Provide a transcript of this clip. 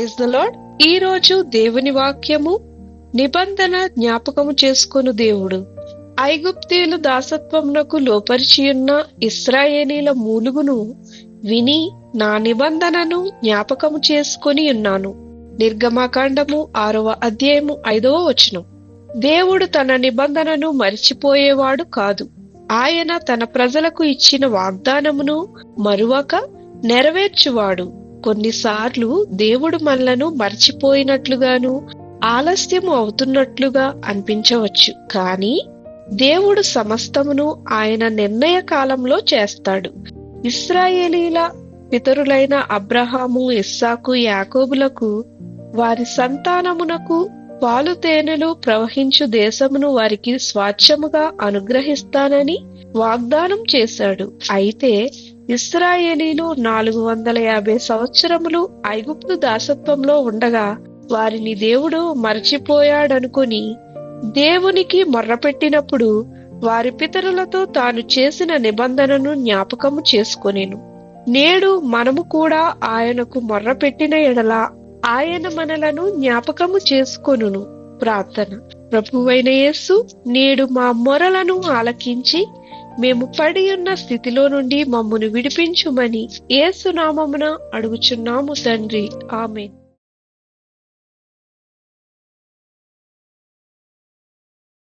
Praise the lord ఈ రోజు దేవుని వాక్యము నిబంధన జ్ఞాపకము చేసుకొను దేవుడు. ఐగుప్తీయులు దాసత్వమునకు లోపరిచియున్న ఇస్రాయేలీల మూలుగును విని నా నిబంధనను జ్ఞాపకము చేసుకొని ఉన్నాను. నిర్గమాకాండము ఆరవ అధ్యాయము ఐదవ వచనం. దేవుడు తన నిబంధనను మరిచిపోయేవాడు కాదు. ఆయన తన ప్రజలకు ఇచ్చిన వాగ్దానమును మరువక నెరవేర్చువాడు. కొన్నిసార్లు దేవుడు మనలను మర్చిపోయినట్లుగాను ఆలస్యము అవుతున్నట్లుగా అనిపించవచ్చు. కానీ దేవుడు సమస్తమును ఆయన నిర్ణయ కాలంలో చేస్తాడు. ఇస్రాయేలీల పితరులైన అబ్రహాము ఇస్సాకు యాకోబులకు వారి సంతానమునకు పాలు తేనెలు ప్రవహించు దేశమును వారికి స్వాచ్ఛముగా అనుగ్రహిస్తానని వాగ్దానం చేశాడు. అయితే ఇస్రాయేలీలు నాలుగు వందల యాభై సంవత్సరములు ఐగుప్తు దాసత్వంలో ఉండగా వారిని దేవుడు మరచిపోయాడనుకుని దేవునికి మొర్రపెట్టినప్పుడు వారి పితరులతో తాను చేసిన నిబంధనను జ్ఞాపకము చేసుకొనేను. నేడు మనము కూడా ఆయనకు మొర్రపెట్టిన ఎడల ఆయన మనలను జ్ఞాపకము చేసుకొనును. ప్రార్థన. ప్రభువైన యేసు నేడు మా మొరలను ఆలకించి మేము పడి ఉన్న స్థితిలో నుండి మమ్మను విడిపించుమని ఏసునామమున అడుగుచున్నాము తండ్రి. ఆమెన్.